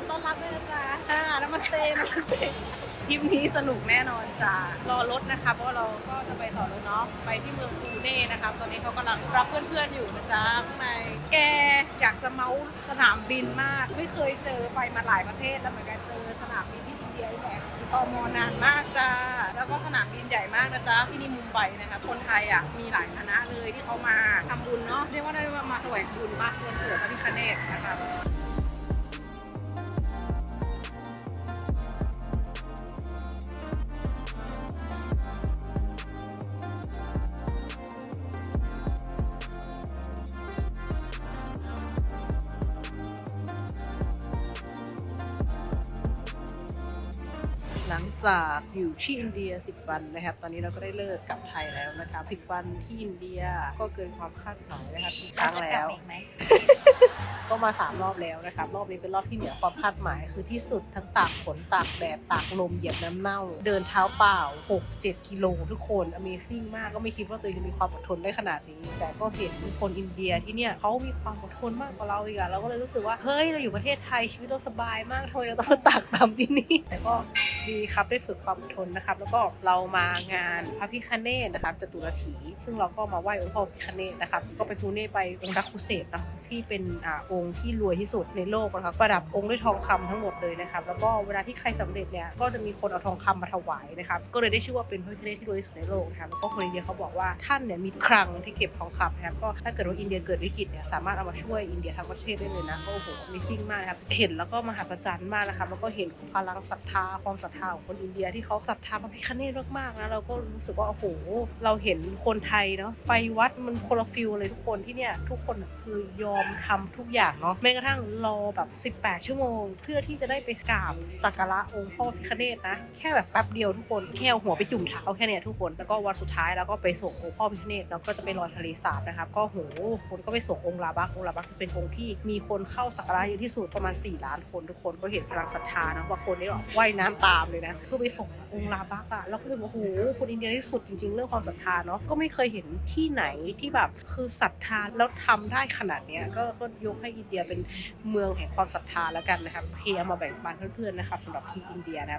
านต้อนรับด้วยนะจ๊ะอ่านามาสเตนามาสเตทริปนี้สนุกแน่นอนจ้ะรอรถนะคะ เพราะว่าเราก็จะไปต่อรถเนาะ ไปที่เมืองปูเน่นะครับตอนนี้เขากำลังรับเพื่อนๆอยู่นะจ๊ะข้างใน แกอยากจะเมาส์สนามบินมาก ไม่เคยเจอไปมาหลายประเทศแล้วเหมือนกันเจอสนามบินที่อินเดียนี่แหละตอมอนานมากจ้า แล้วก็สนามบินใหญ่มากนะจ๊ะที่นี่มุมไบนะคะ คนไทยอะมีหลายคณะเลยที่เขามาทำบุญเนาะ เรียกว่าได้มาถวายบุญมากวันเกิดพระพิฆเนศนะคะ งจากอยู่ที่อินเดีย 10 วันนะครับ ตอนนี้เราก็ได้เลิกกลับไทยแล้วนะครับ10 วันที่อินเดียก็เกินความคาดหมายนะครับอีกครั้งแล้ว ก็มาสามรอบแล้วนะครับ รอบนี้เป็นรอบที่เหนือความคาดหมายคือที่สุดทั้งตากฝนตากแดดตากลมเหยียบน้ำเน่า เดินเท้าเปล่า 6-7 กิโลทุกคน Amazing มากก็ไม่คิดว่าตัวเองจะมีความอดทนได้ขนาดนี้ แต่ก็เห็นคนอินเดียที่เนี่ยเขามีความอดทนมากกว่าเราอีกอะเราก็เลยรู้สึกว่าเฮ้ยเราอยู่ประเทศไทยชีวิตเราสบายมากทำไมเราต้องมาตากตำที่นี่แต่ก็ ดีครับได้ฝึกความอดทนนะครับ แล้วก็เรามางานพระพิคเนตนะครับจตุรถี ซึ่งเราก็มาไหว้องค์พ่อพิคเนตนะครับ ก็ไปพูเน่ไปองค์ดักคุเศษนะที่เป็นอ่าองค์ที่รวยที่สุดในโลกนะครับประดับองค์ด้วยทองคำทั้งหมดเลยนะครับ แล้วก็เวลาที่ใครสำเร็จเนี่ยก็จะมีคนเอาทองคำมาถวายนะครับ ก็เลยได้ชื่อว่าเป็นพระพิคเนตที่รวยที่สุดในโลกนะครับแล้วก็คนอินเดียเขาบอกว่าท่านเนี่ยมีคลังที่เก็บทองคำนะครับก็ถ้าเกิดว่าอินเดียเกิดวิกฤตเนี่ยสามารถเอามาช่วยอินเดียทั้งประเทศได้เลยนะก็โอ้โหมีซิ่งมากนะครับเห็นแล้วก็มหัศจรรย์มากนะครับแล้วก็เห็นพลังศรัทธาความศรัทธาของคนอินเดียที่เขาศรัทธาพระพิฆเนศมากๆนะเราก็รู้สึกว่าโอ้โหเราเห็นคนไทยเนาะไปวัดมันคนละฟิลเลยทุกคนที่เนี่ยทุกคนคือยอมทำทุกอย่างเนาะแม้กระทั่งรอแบบ 18 ชั่วโมง เพื่อที่จะได้ไปกราบสักการะองค์พ่อพิฆเนศนะแค่แบบแป๊บเดียวทุกคนแค่เอาหัวไปจุ่มเท้าแค่เนี้ยทุกคนแล้วก็วันสุดท้ายแล้วก็ไปส่งองค์พ่อพิฆเนศแล้วก็จะไปลอยทะเลสาบนะครับก็โหคนก็ไปส่งองค์ลาบักองค์ลาบักเป็นองค์ที่มีคนเข้าสักการะเยอะที่สุดประมาณ 4 ล้านคนทุกคนก็เห็นพลังศรัทธานะว่าคนนี้แบบว่ายน้ำตามเลยนะเพื่อไปส่งองค์ลาบักอะแล้วก็เลยบอกโอ้โหคนอินเดียที่สุดจริงๆ เรื่องความศรัทธาเนาะก็ไม่เคยเห็นที่ไหนที่แบบคือศรัทธาแล้วทำได้ขนาดเนี้ยก็ก็ยกให้อินเดียเป็นเมืองแห่งความศรัทธาแล้วกันนะครับเพเอามาแบ่งปันเพื่อนๆนะครับสำหรับทีมอินเดียนะ